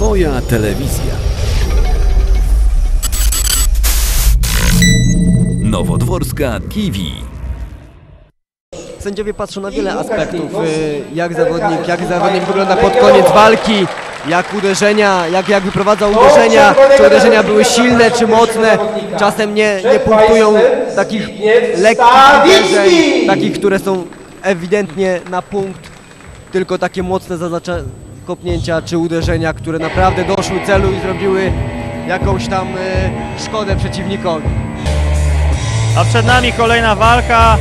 Twoja telewizja. Nowodworska TV. Sędziowie patrzą na wiele aspektów, y, jak zawodnik, jak zawodnik wygląda pod koniec walki, jak uderzenia, jak, jak wyprowadza uderzenia, czy uderzenia były silne, czy mocne. Czasem nie, nie punktują takich lekkich uderzeń, takich, które są ewidentnie na punkt, tylko takie mocne zaznacza kopnięcia czy uderzenia, które naprawdę doszły celu i zrobiły jakąś tam y, szkodę przeciwnikowi. A przed nami kolejna walka,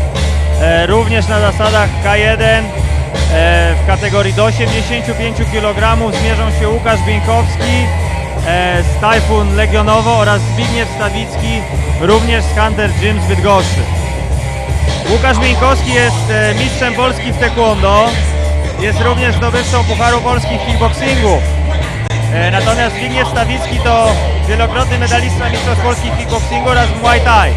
e, również na zasadach K1 e, w kategorii do 85 kg zmierzą się Łukasz Bieńkowski e, z Tajfun Legionowo oraz Zbigniew Stawicki również z Hunter Gym z Bydgoszczy. Łukasz Bieńkowski jest e, mistrzem Polski w taekwondo, jest również zdobywcą Pucharu Polski w kickboxingu. E, Natomiast Zbigniew Stawicki to wielokrotny medalista Mistrzostw Polski w kickboxingu oraz Muay Thai.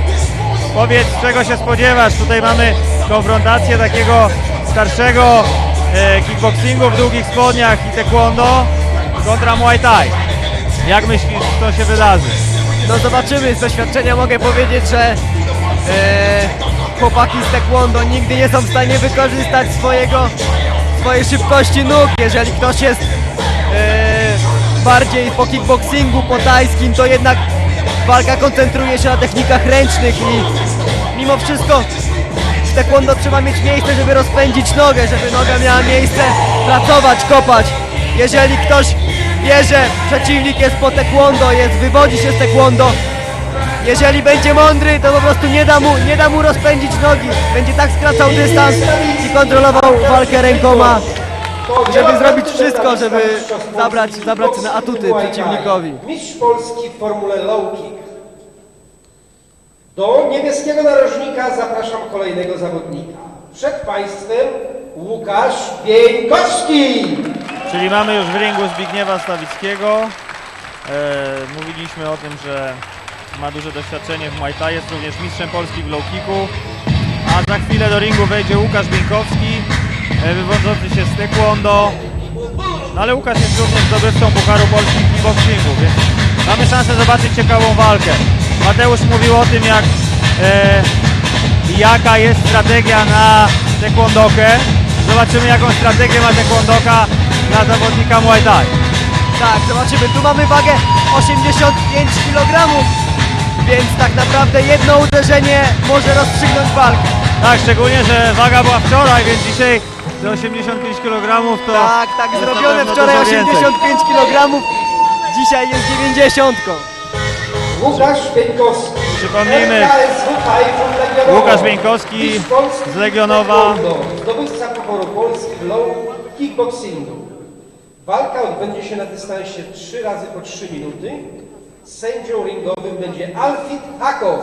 Powiedz, czego się spodziewasz? Tutaj mamy konfrontację takiego starszego e, kickboxingu w długich spodniach i taekwondo kontra Muay Thai. Jak myślisz, co się wydarzy? No zobaczymy, z doświadczenia mogę powiedzieć, że e, chłopaki z taekwondo nigdy nie są w stanie wykorzystać swojego, swojej szybkości nóg. Jeżeli ktoś jest e, bardziej po kickboxingu, po tajskim, to jednak walka koncentruje się na technikach ręcznych i mimo wszystko w taekwondo trzeba mieć miejsce, żeby rozpędzić nogę, żeby noga miała miejsce pracować, kopać. Jeżeli ktoś wie, że przeciwnik jest po taekwondo, jest, wywodzi się z taekwondo, jeżeli będzie mądry, to po prostu nie da mu, nie da mu rozpędzić nogi. Będzie tak skracał dystans kontrolował walkę rękoma, żeby zrobić wszystko, żeby zabrać, zabrać na atuty przeciwnikowi. Mistrz Polski w formule low kick. Do niebieskiego narożnika zapraszam kolejnego zawodnika. Przed Państwem Łukasz Bieńkowski. Czyli mamy już w ringu Zbigniewa Stawickiego. E, mówiliśmy o tym, że ma duże doświadczenie w Muay Thai, jest również mistrzem Polski w low kicku. A za chwilę do ringu wejdzie Łukasz Bieńkowski, e, wywodzący się z taekwondo. No ale Łukasz jest również zdobywcą Pucharu Polski w kickboxingu, więc mamy szansę zobaczyć ciekawą walkę. Mateusz mówił o tym, jak, e, jaka jest strategia na taekwondokę. Zobaczymy, jaką strategię ma taekwondoka na zawodnika Muay Thai. Tak, zobaczymy. Tu mamy wagę 85 kg, więc tak naprawdę jedno uderzenie może rozstrzygnąć walkę. Tak, szczególnie, że waga była wczoraj, więc dzisiaj te 85 kg to... Tak, tak, zrobione wczoraj dużo więcej. 85 kg, dzisiaj jest 90. Łukasz Bieńkowski. Przypomnijmy. Łukasz Polski z Legionowa. Zdobywca Pucharu Polski w low kickboxingu. Walka odbędzie się na dystansie 3 razy po 3 minuty. Sędzią ringowym będzie Alfit Hakow.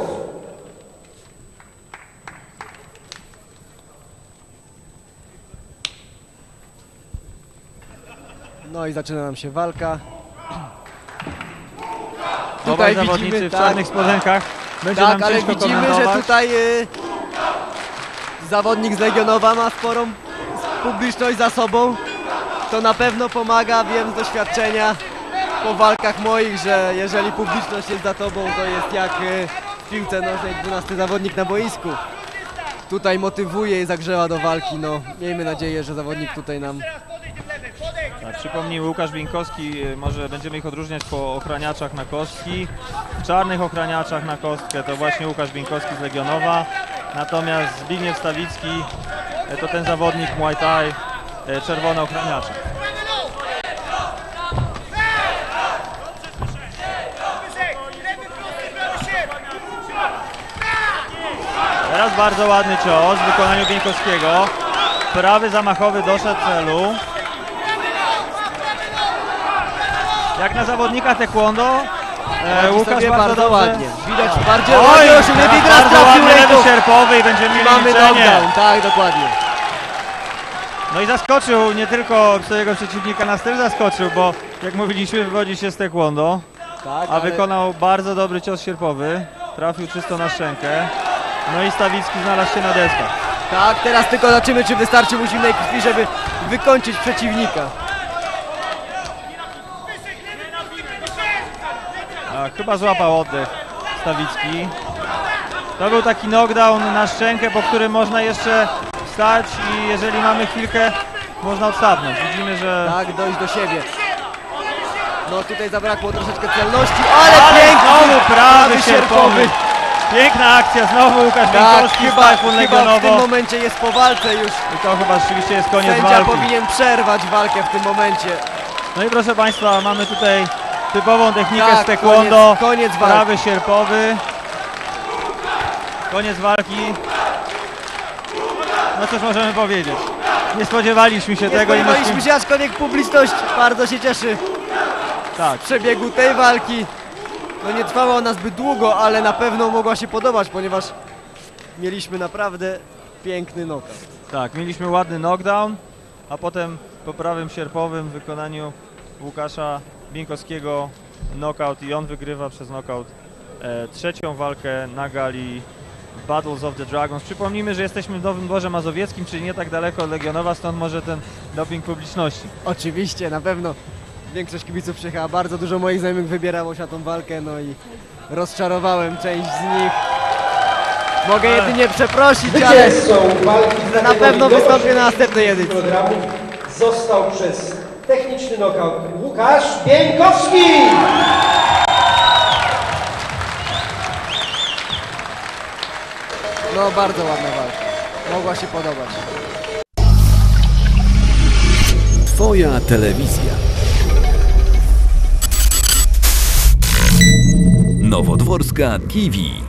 No i zaczyna nam się walka. Tutaj zawodnicy widzimy, w tak. czarnych spodenkach. Będzie Tak, ale widzimy, że tutaj y, zawodnik z Legionowa ma sporą publiczność za sobą. To na pewno pomaga, wiem z doświadczenia po walkach moich, że jeżeli publiczność jest za tobą, to jest jak y, w piłce nożnej 12 zawodnik na boisku. Tutaj motywuje i zagrzewa do walki. No, miejmy nadzieję, że zawodnik tutaj nam Tak, przypomnij Łukasz Bieńkowski, y, może będziemy ich odróżniać po ochraniaczach na kostki. Czarnych ochraniaczach na kostkę to właśnie Łukasz Bieńkowski z Legionowa. Natomiast Zbigniew Stawicki y, to ten zawodnik Muay Thai, y, czerwone ochraniacze. Teraz bardzo ładny cios w wykonaniu Bieńkowskiego. Prawy zamachowy doszedł celu. Jak na zawodnika taekwondo, e, Łukasz bardzo, bardzo dobrze. ładnie. Widać bardziej Oj, ładnie osiągnięty i teraz trafił ręką. sierpowy i będziemy mieli Mamy knockdown, tak, dokładnie. No i zaskoczył nie tylko swojego przeciwnika na styl zaskoczył, bo jak mówiliśmy wywodzi się z taekwondo, Tak, a ale- wykonał bardzo dobry cios sierpowy. Trafił czysto na szczękę. No i Stawicki znalazł się na deskach. Tak, teraz tylko zobaczymy, czy wystarczy mu zimnej krwi, żeby wykończyć przeciwnika. Chyba złapał oddech Stawicki. To był taki knockdown na szczękę, po którym można jeszcze wstać i jeżeli mamy chwilkę, można odstawnąć. Widzimy, że... Tak, dojść do siebie. No tutaj zabrakło troszeczkę celności, ale, Ale piękny znowu prawy sierpowy. Piękna akcja, znowu Łukasz Tak, chyba, chyba w tym momencie jest po walce już. I to chyba rzeczywiście jest koniec Sędzia walki. powinien przerwać walkę w tym momencie. No i proszę Państwa, mamy tutaj typową technikę Tak, z taekwondo. koniec- koniec walki. Prawy sierpowy. Koniec walki. No cóż możemy powiedzieć. Nie spodziewaliśmy się Nie tego i spodziewaliśmy się, aczkolwiek publiczność bardzo się cieszy Tak, z przebiegu tej walki. No nie trwała ona zbyt długo, ale na pewno mogła się podobać, ponieważ mieliśmy naprawdę piękny knockout. tak, mieliśmy ładny knockdown, a potem po prawym sierpowym wykonaniu Łukasza Bieńkowskiego knockout i on wygrywa przez knockout e, trzecią walkę na gali Battles of the Dragons. Przypomnijmy, że jesteśmy w Nowym Dworze Mazowieckim, czyli nie tak daleko od Legionowa, stąd może ten doping publiczności. Oczywiście, na pewno większość kibiców przyjechała, bardzo dużo moich znajomych wybierało się na tą walkę, no i rozczarowałem część z nich. Mogę jedynie przeprosić, ale na pewno wystąpię na następnej edycji. został przez techniczny knockout Łukasz Bieńkowski! No bardzo ładna walka, mogła się podobać. Twoja telewizja. Nowodworska TV.